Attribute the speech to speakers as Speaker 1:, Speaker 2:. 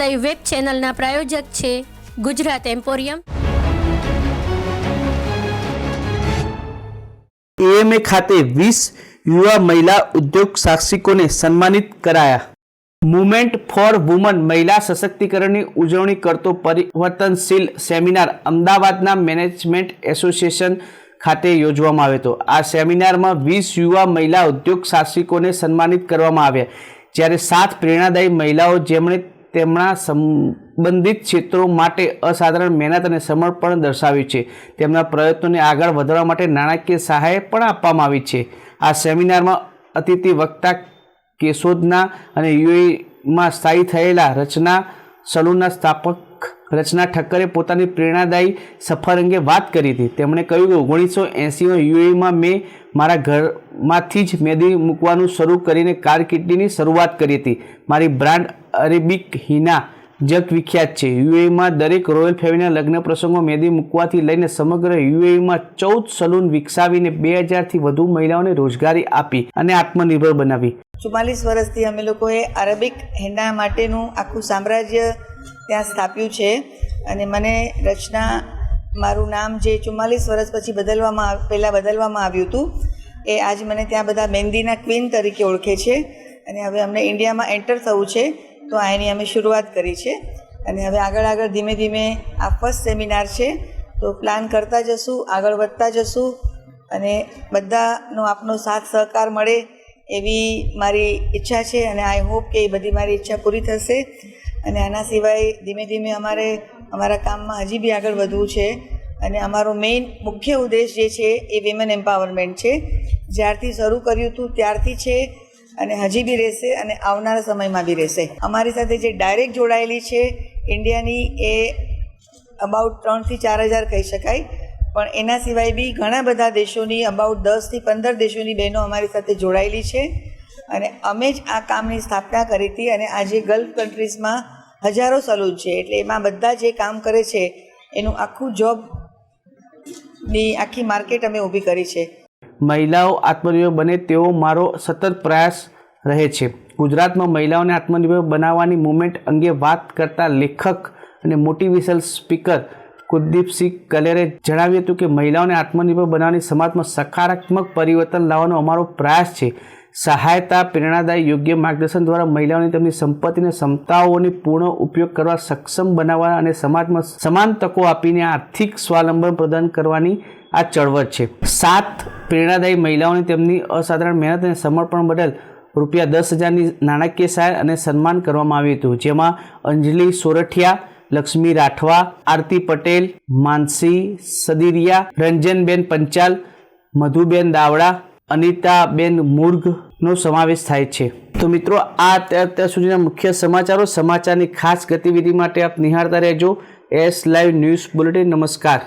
Speaker 1: Live web ચેનલના પ્રાયોજક છે Gujarat emporium
Speaker 2: AMA ખાતે વીસ યુવા મહિલા ઉદ્યોગ સાહસિકોને સન્માનિત કરાયા. મુમેન્ટ ફોર વુમન મહિલા સશક્તિકરણની ઉજવણી કરતો પરિવર્તનશીલ સેમિનાર અમદાવાદના મેનેજમેન્ટ એસોસિએશન ખાતે યોજવામાં આવ્યો હતો. આ સેમિનારમાં વીસ યુવા મહિલા ઉદ્યોગ સાહસિકોને સન્માનિત કરવામાં આવ્યા. જ્યારે સાત પ્રેરણાદાયી મહિલાઓ જેમણે તેમના સંબંધિત ક્ષેત્રો માટે અસાધારણ મહેનત અને સમર્પણ દર્શાવ્યું છે. તેમના પ્રયત્નોને આગળ વધારવા માટે નાણાકીય સહાય પણ આપવામાં આવી છે. આ સેમિનારમાં અતિથિ વક્તા કેશોદના અને યુએમાં સ્થાયી થયેલા રચના સલૂનના સ્થાપક રચના ઠક્કરે પોતાની પ્રેરણાદાયી સફર અંગે વાત કરી હતી. તેમણે કહ્યું કે ઓગણીસો એંસીમાં યુએમાં મેં મારા ઘરમાંથી જ મેદી મૂકવાનું શરૂ કરીને કારકિર્દીની શરૂઆત કરી હતી. મારી બ્રાન્ડ અરેબિક હિના જગ વિખ્યાત છે. યુએમાં દરેક રોયલ ફેમિલીના લગ્ન પ્રસંગો મેદી મૂકવાથી લઈને સમગ્ર યુએમાં ચૌદ સલૂન વિકસાવીને બે હજારથી વધુ મહિલાઓને રોજગારી આપી અને આત્મનિર્ભર બનાવી.
Speaker 3: ચુમ્માલીસ વર્ષથી અમે લોકોએ અરેબિક હેન્ડા માટેનું આખું સામ્રાજ્ય ત્યાં સ્થાપ્યું છે અને મને રચના મારું નામ જે ચુમ્માલીસ વર્ષ પછી બદલવામાં પહેલાં બદલવામાં આવ્યું હતું, એ આજ મને ત્યાં બધા મહેંદીના ક્વીન તરીકે ઓળખે છે અને હવે અમને ઇન્ડિયામાં એન્ટર થવું છે. તો આ એની અમે શરૂઆત કરી છે. અને હવે આગળ આગળ ધીમે ધીમે આ ફર્સ્ટ સેમિનાર છે. તો પ્લાન કરતા જશું, આગળ વધતા જશું અને બધાનો આપનો સાથ સહકાર મળે એવી મારી ઈચ્છા છે અને આઈ હોપ કે એ બધી મારી ઈચ્છા પૂરી થશે. અને આના સિવાય ધીમે ધીમે અમારે, અમારા કામમાં હજી બી આગળ વધવું છે. અને અમારો મેઇન મુખ્ય ઉદ્દેશ જે છે એ વિમેન એમ્પાવરમેન્ટ છે. જ્યારથી શરૂ કર્યું હતું, ત્યારથી છે. અને હજી બી રહેશે અને આવનારા સમયમાં બી રહેશે. અમારી સાથે જે ડાયરેક્ટ જોડાયેલી છે, ઇન્ડિયાની એ અબાઉટ ત્રણથી ચાર હજાર કહી શકાય. પણ એના સિવાય બી ઘણા બધા દેશોની અબાઉટ દસથી પંદર દેશોની બહેનો અમારી સાથે જોડાયેલી છે. અને અમે જ આ કામની સ્થાપના કરી હતી અને આજે ગલ્ફ કન્ટ્રીઝમાં હજારો સલૂન છે. એટલે એમાં બધા જે કામ કરે છે, એનું આખું જોબની આખી માર્કેટ અમે ઊભી કરી છે.
Speaker 2: મહિલાઓ આત્મનિર્ભર બને તેવો મારો સતત પ્રયાસ રહે છે. ગુજરાતમાં મહિલાઓને આત્મનિર્ભર બનાવવાની મુવમેન્ટ અંગે વાત કરતા લેખક અને મોટિવેશનલ સ્પીકર કુલદીપસિંહ કલેરે જણાવ્યું હતું કે મહિલાઓને આત્મનિર્ભર બનાવવાની સમાજમાં સકારાત્મક પરિવર્તન લાવવાનો અમારો પ્રયાસ છે. સહાયતા, પ્રેરણાદાયી, યોગ્ય માર્ગદર્શન દ્વારા મહિલાઓને તેમની સંપત્તિને, ક્ષમતાઓની પૂર્ણ ઉપયોગ કરવા સક્ષમ બનાવવા અને સમાજમાં સમાન તકો આપીને આર્થિક સ્વાવલંબન પ્રદાન કરવાની આ ચળવળ છે. સાત પ્રેરણાદાયી મહિલાઓને તેમની અસાધારણ મહેનત અને સમર્પણ બદલ રૂપિયા દસ હજારની નાણાકીય સહાય અને સન્માન કરવામાં આવ્યું હતું. જેમાં અંજલિ સોરઠિયા, લક્ષ્મી રાઠવા, આરતી પટેલ, માનસી સદિરિયા, રંજનબેન પંચાલ, મધુબેન દાવડા, અનિતાબેન મુર્ગનો સમાવેશ થાય છે. તો મિત્રો, આ અત્યાર સુધીના મુખ્ય સમાચારો, સમાચારની ખાસ ગતિવિધિ માટે આપ નિહાળતા રહેજો. S live news bulletin. નમસ્કાર.